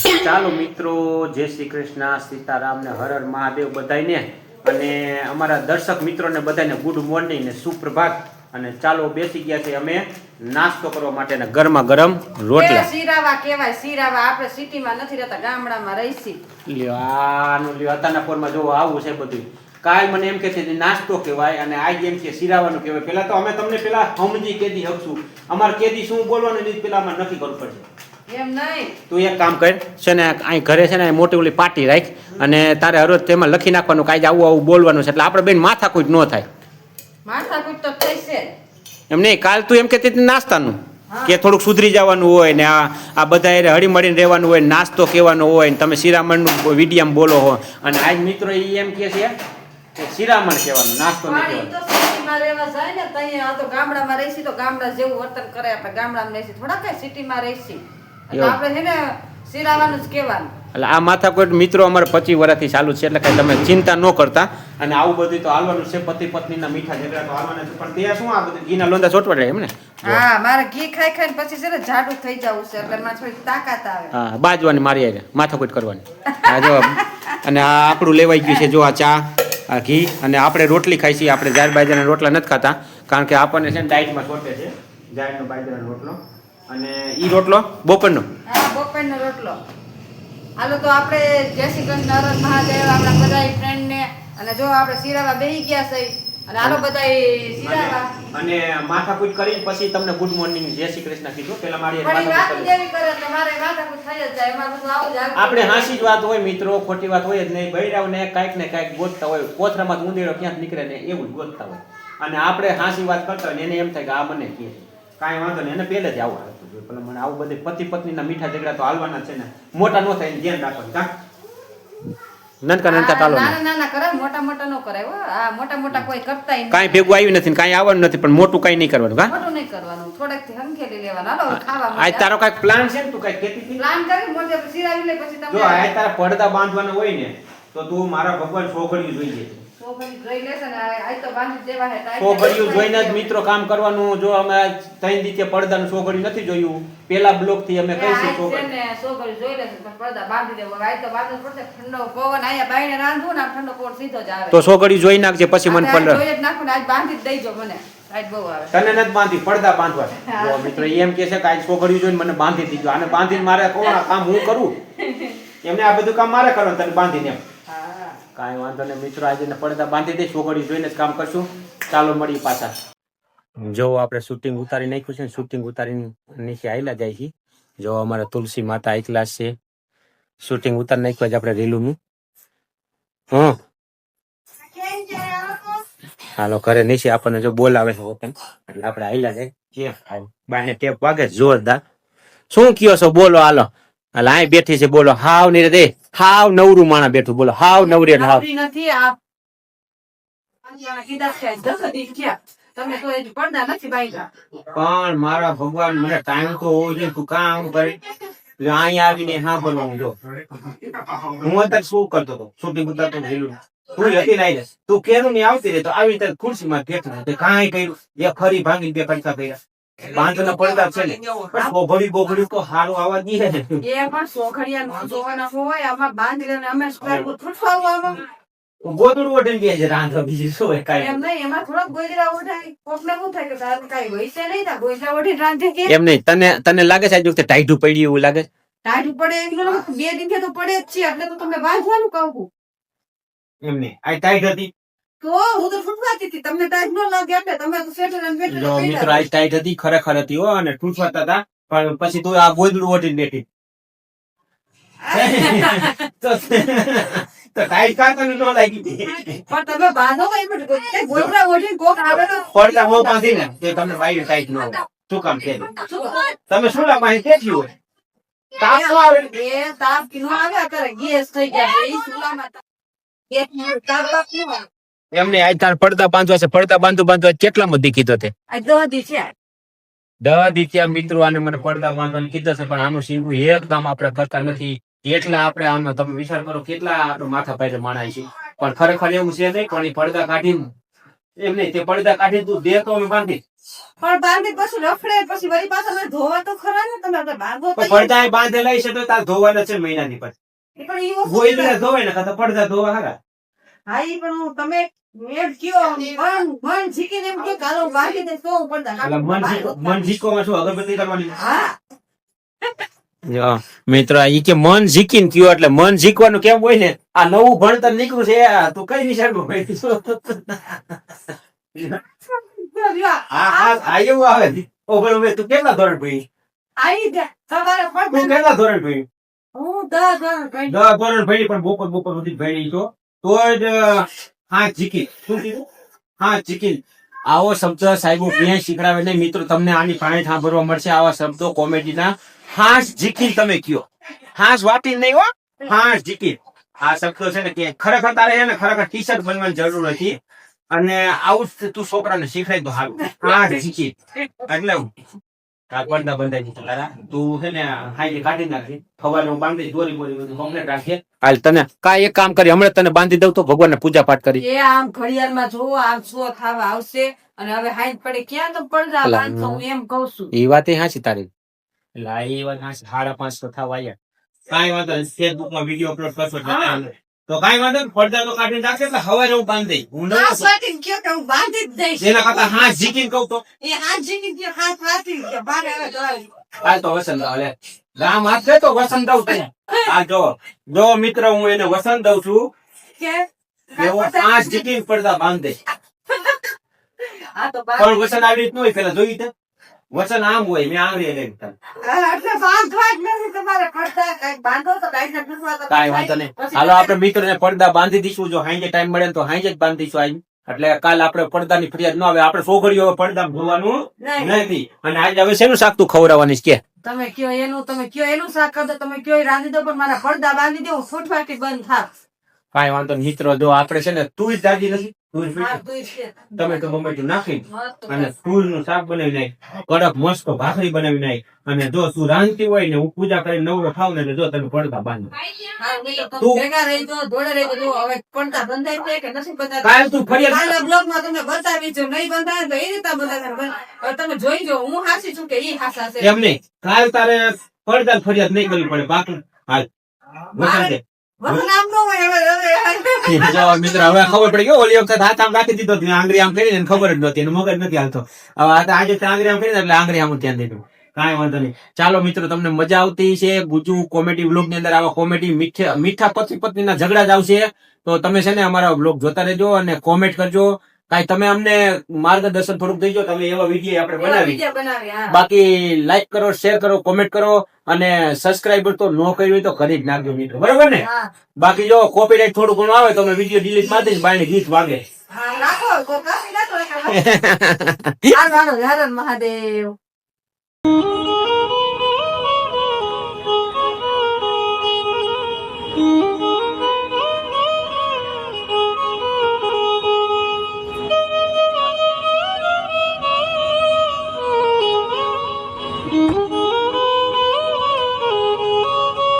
ચાલો મિત્રો જય શ્રી કૃષ્ણ સીતારામ ને હર હર મહાદેવ બધાને અને અમારા દર્શક મિત્રોને બધાને ગુડ મોર્નિંગ ને સુપ્રભાત. અને ચાલો બેસી ગયા છે અમે નાસ્તો કરવા માટે ગરમા ગરમ એ રોટલા શીરાવા કહેવાય શીરાવા આપણે સિટીમાં નથી રહેતા ગામડામાં રહીશી. લ્યો આનું લ્યો અત્યારના પોરમાં જોવો આવું છે બધું. કાલ મને એમ કે છે નાસ્તો કહેવાય અને આજ એમ કે શીરાવાનું કહેવાય. પેલા તો અમે તમને પેલા સમજી કેદી હકશું. અમારે કેદી શું બોલવાનું એ પેલા અમારે નક્કી કરવું પડશે. તું એક કામ કર છે ને અહીં ઘરે છે ને મોટી ઓલી પાટી રાખ અને તારે હરોજ તેમાં લખી નાખવાનું કાંઈ આવું આવું બોલવાનું છે. એટલે આપણે બેન માથાકૂટ ન થાય. માથાકૂટ તો થશે એમ નહીં કાલ તું એમ કે નાસ્તાનું કે થોડુંક સુધરી જવાનું હોય ને આ આ બધા હારે હળી મળીને રહેવાનું હોય નાસ્તો કહેવાનો હોય ને તમે શિરામણનું વિડીયમ બોલો હો. અને આજ મિત્રો એ એમ કહે છે કે શિરામણ કહેવાનું નાસ્તો નહીં કહેવાનું. ગામડામાં રહીશી તો ગામડા જેવું વર્તન કરે આપણે ગામડામાં રહીશી. થોડા કઈ સિટીમાં રહીશી. આપણે છે ને શીરાવાનું જ કહેવાનું. એટલે આ માથાકૂટ મિત્રો અમારે પચીસ વર્ષથી ચાલુ છે એટલે કાંઈ તમે ચિંતા ન કરતા. અને આવું બધું તો હાલવાનું છે પતિ પત્નીના મીઠા ઝઘડા તો હાલવાના છે પણ તે શું આ બધું ઘીના લોંદા ચોટવાડે એમ ને હા મારે ઘી ખાઈ ખાઈને પછી છે ને જાડું થઈ જવું છે એટલે મારે થોડી તાકાત આવે. હા બાજવાની મારી હારે માથાકૂટ કરવાની. આ જો અને આ આપણું લેવાઈ ગયું છે જો આ ચા આ ઘી અને આપણે રોટલી ખાઈ છીએ આપણે જાર બાજરાના રોટલા નથી ખાતા કારણ કે આપણને છે ને ડાયટમાં છોટે છે જાહેરનો બાજરાનો રોટલો. અને ઈ રોટલો? બપોરનો હા બપોરનો રોટલો. હાલો તો આપણે જય શ્રી કૃષ્ણ હર મહાદેવ આપણા બધા ફ્રેન્ડ ને અને જો આપણે શીરાવા બેહી ગયા છે અને હાલો બધા શીરાવા. અને માથાકૂટ કરીને પછી તમને ગુડ મોર્નિંગ જય શ્રી કૃષ્ણ કીધું. પેલા મારી વાતું કરી. જેવી કરે એટલે મારે માથાકૂટ થઈ જ જાય એમાં બધું આવું જ આપણે હાસી જ વાત હોય મિત્રો ખોટી વાત હોય જ નહીં. બૈરાવને કાંઈક ને કાંઈક ગોતતા હોય. કોથરામાં ઉંદેડો ક્યાંક નીકળે ને એવું જ ગોતતા હોય. અને આપણે હાસી વાત કરતા હોય ને એને એમ થાય કે આ મને કહે કાંઈ વાંધો નહીં એને પહેલે જ આવું. હાલતું જોઈએ પેલા મને આવું બધે પતિ પત્નીના મીઠા ઝઘડા તો હાલવાના છે ને. મોટા ન થાય ધ્યાન રાખવાનું કા નનકા નનકા ચાલો નાના નાના કરાય મોટા મોટા નો કરાય હો. આ મોટા મોટા કોઈ કરતા નહીં કાંઈ ભેગું આવ્યું નથી કાંઈ આવવાનું નથી પણ મોટું કાંઈ નહીં કરવાનું કા? મોટું નહીં કરવાનું થોડાકથી હંકેલી લેવાનું. હાલો ખાવા આ તારો કાંઈક પ્લાન છે ને તું કાંઈક ખેતી હતી? પ્લાન કરી મોજે સિરાવી લે પછી જો આ તારા પડદા બાંધવાના હોય ને તો તું મારા ભગવાન સોગડિયું જોઈએ છે છોકરી જોઈ લેશે ને આ આ તો બાંધી દેવા હે ટાઈમ સોગડિયું જોઈને જ મિત્રો કામ કરવાનું. જો અમે ત્રણ દીથી પડદાનું છોકરી નથી જોયું. પેલા બ્લોકથી અમે સોગડિયું છોકરી જોઈ લેશે પડદા બાંધી દેવો. આ તો બાંધવું પડશે. ઠંડો પવન આયા બાઈને રાંધું ને ઠંડો પવન સીધો જ આવે. તો છોકરી જોઈ નાખજે પછી મને આ જોઈ જ નાખું ને આજ બાંધી જ દેજો મને. તને નથી બાંધી પડદા બાંધવા. મિત્રો એમ કે છે કે આજ છોકરી જોઈને મને બાંધી દીધું. આને બાંધીને મારે કોણ કામ હું કરું? એમને આ બધું કામ મારે કરવાનું તને બાંધીને એમ. કાંઈ વાંધો નહીં. મિત્રો આજે ને પડદા બાંધી દે છોકરી જોઈને જ કામ કરશું. ચાલો મળીએ પાછા. જો આપણે શૂટિંગ ઉતારી નાખ્યું છે શૂટિંગ ઉતારીને નીચે આવેલા જાય છે. જો અમારા તુલસી માતા એકલા છે. શૂટિંગ ઉતારી નાખ્યું છે આપણે રીલુનું. હં હાલો, ઘરે નીચે આપણને જો બોલાવે છે વતન એટલે આપણે આવેલા જાય. બાને ટેપ વાગે જોરદાર. શું કયો છો? બોલો, હાલો. અહીં બેઠી છે બોલો હાવની દે હાવ નવરું માણા બેઠું બોલો હાવ નવરી એટલે હાવ. નથી આ પણ મારા ભગવાન મને ટાઈમ તો હોવો જોઈએ તું કામ કરી? અહીંયા આવીને હા બોલવાનું જો. હું અત્યારે શું કરતો હતો? શૂટિંગ ઉતારતો ભેલું તું હતી નહીં તું કેરું ની આવતી રે તો આવી રીતે ખુરશીમાં બેઠો તે કાંઈ કર્યું? એ ખરી ભાંગી બે પડતા કર્યા બાંધના પડતા છે ને. પણ બોભડી બોભડી તો હારું આવા. દે એ પણ સોખડિયા નો જોવાના હોય આમાં બાંધી લઈને અમે સ્ક્વેર ફૂટ ફૂટવાવું આમાં. ગોદડું ઓઢી ગયા છે રાંધવા બીજું શું હોય કાંઈ. એમ નહીં એમાં થોડોક ગોજરા ઉઠાય કોકને શું થાય કે કાંઈ હોય છે નહીં તા ગોજરા ઓઢી રાંધે કે? એમ નહીં તને તને લાગે છે આજે વખતે ટાઈટું પડ્યું એવું લાગે? છે? પડે એટલે. બે દિવસે તો પડે જ છે એટલે તો તમે બાંધવાનું કહું. એમ નહીં આ ટાઈટ હતી. મિત્રો આજ ટાઈટ હતી ખરેખર હતી હો અને ટૂંચવાતા હતા. પણ પછી તું આ ગોદડું ઓઢીને બેઠી. તો તો ટાઈટ કાં ન લાગી. પણ તમે બાંધો એમ જ ગો- કોક આવે તો પડતા હો બાંધી ને તે તમને વાયુ ટાઈટ ન હોય. શું કામ છે? તમે શું લાગે અહીં કેટલી હોય? તાપ આવે એ તાપ કે આવે ગેસ થઈ ગયા છે. ઈ તાપ- તાપ ન આવે. એમને આજ તાર પડતા બાંધવા છે પડતા બાંધો બાંધવા કેટલામાં દી કીધો તે? દહ દીત્યા મિત્રો આને મને પડદા બાંધવાનું કીધો છે પણ આનું સીવું એકદમ આપણે કરતા નથી. એટલા આપણે આનો તમે વિચાર કરો કેટલા આપણે માથા પાયરે માણાય છે પણ ખરેખર એવું છે નહીં પણ પડદા કાઢીને એમ નહીં તે પડદા કાઢીને તું દે તો અમે બાંધી પણ બાંધી પછી રફડે પછી વળી પાછા ધોવા તો ખરા ને તમે બાંધો પડદા એ બાંધેલા છે તો તાર ધોવાના છે મહિનાની પછી વસ્તુ ધોવાય ને પડદા ધોવા હારા. હા પણ હું તમે એમ કયો મન મન જીકીને એમ કયો કે હાલો હું બાંધી તો પડદા મન જીકો- મન જીકોમાં શું અગરબત્તી કરવાની હા. મિત્ર ઈ કે મન જીકીને કયો એટલે મન ઝીકવાનું કેમ હોય ને? આ નવું ભણતર નીકળ્યું છે આ તું કઈ નિશાળમાં ભણી આવે? ઓ ભાઈ તું કેટલા ધોરણ ભણી આઈ જા સવારે તું કેટલા ધોરણ ભણી હું દસ ધોરણ ભણી. દસ ધોરણ ભણી પણ બપોર બપોર સુધી ભણી છો? તો જ, હા જીકી શું કીધું? હા જીકી આવો શબ્દ સાહેબો ક્યાંય શીખડાવે નહીં મિત્રો તમને આની પાણી સાંભળવા મળશે. આવા શબ્દો કોમેડીના. હાસ જીકી તમે કયો. હાશ વાટી નહીં હો. હાસ જીકી આ શબ્દો છે ને કે ખરેખર તારે છે ને ખરેખર ટી શર્ટ બનવાની જરૂર હતી અને આવું તું છોકરાને શીખડાય તો સારું. હાસ જીકી એટલે પડદા બંધાઈ દીધા તારા તું છે ને હાઈ કાઢી નાખી ખબર બાંધી દોરી બોરી બધું કમ્પ્લેટ રાખીએ હાલ તને કાંઈ એક કામ કરી હમણાં તને બાંધી દઉં તો ભગવાનને પૂજા પાઠ કરી. એ આમ ઘડિયાળમાં જો આમ સો થાવા આવશે અને હવે હાઈટ પડે ક્યાં તો પડદા અલા, હું એમ કઉ છું. એ વાત એ હાચી તારી. એટલે એ વાત હાચી સાડા પાંચ તો થવા આવ્યા કાંઈ વાંધો નહીં ફેસબુકમાં વીડિયો અપલોડ કરશો તો કાંઈ વાંધો નહીં પડદા તો કાઢીને રાખે એટલે હવારે હું બાંધી. હું નવો છું. કયો કે હું બાંધી જ દઈશ. એના કરતા હા જીકીને કહું તો. એ હાથ ઝીકી ગયો હાથ વાતી ગયો બારે હવે તો હાલ તો વસંત આવ. રામ હાથ તો વસંત દઉં તને આ જો જો મિત્ર હું એને વસંત દઉં છું. કે? એવો જીકીને પડદા બાંધ પણ વસન આવી રીતનું હોય પેલા જોઈ તે વસન આમ હોય મેં આંગળી લઈને તને. એટલે બાંધવા જ નથી તમારે પડદા કંઈક બાંધો તો કાંઈ ને વાંધો નહીં. હાલો આપણે મિત્રોને પડદા બાંધી દઈશું જો હાંજે ટાઈમ મળે તો હાંજે જ બાંધીશું આઈ એટલે કાલ આપણે પડદાની ફરિયાદ ન આવે. આપણે સોગડીઓ પડદા ધોવાનું નથી. અને આજે હવે શેનું શાક તું ખવડાવવાની કે? તમે કયો એનું તમે કયો એનું શાક ખાધો? તમે કયો રાંધી દો પણ મારા પડદા બાંધી દો ફૂટફાટી બંધ થાય કઈ વાંધો નહીં. મિત્રો જો આપણે છે ને તું જ જાજી નથી તું જ હા, પીટી. તું બમેટું નાખી અને ફૂલનું શાક બનાવી નાખ. કડક મસ્ત ભાખરી બનાવી નાખ. અને જો તું રાંધતી હોય ને હું પૂજા કરીને નવરો ખાવ ને જો તમે પડતા બાંધ. તમે બંધાય? કાલ તું ફરિયાદ કાલના બ્લોગમાં તમને બતાવી છું. નહીં બંધાય તો એ રીતે બંધાશે. તમે જોઈ જો હું હાસી છું કે ઈ હાસા છે એમ નહીં. કાલ તારે પડદા ફરિયાદ નહીં કરવી પડે. બાકી હાલ. વસાડે. વહુ નામ નો હોય હવે હવે જો મિત્ર. હવે ખબર પડી ગયો ઓલી વખત હાથ આમ રાખી દીધો આંગળી આમ કરીને ખબર જ નહોતી મગજ નથી હાલતો. હવે આજે આંગળી આમ કરીને એટલે આંગળી આમ જ દીધું. કાંઈ વાંધો નહીં. ચાલો મિત્રો તમને મજા આવતી છે ગુજુ કોમેડી બ્લોગની અંદર આવા કોમેડી મીઠા પતિ પત્નીના ઝઘડા જ આવશે. તો તમે છે ને અમારા બ્લોગ જોતા રહેજો અને કોમેન્ટ કરજો. કાંઈ તમે અમને માર્ગદર્શન થોડુંક દઈજો તમે એવા વીડિયો આપણે બનાવી. બાકી લાઈક કરો શેર કરો કોમેન્ટ કરો. અને સબસ્ક્રાઈબર તો ન કર્યું હોય તો કરી જ નાખજો મિત્રો. બરોબર ને? બાકી જો કોપીરાઇટ થોડું ઘણું આવે તો અમે વીડિયો ડિલીટ મારી દઈશ બાયણે ગીત વાગે. મહાદેવ.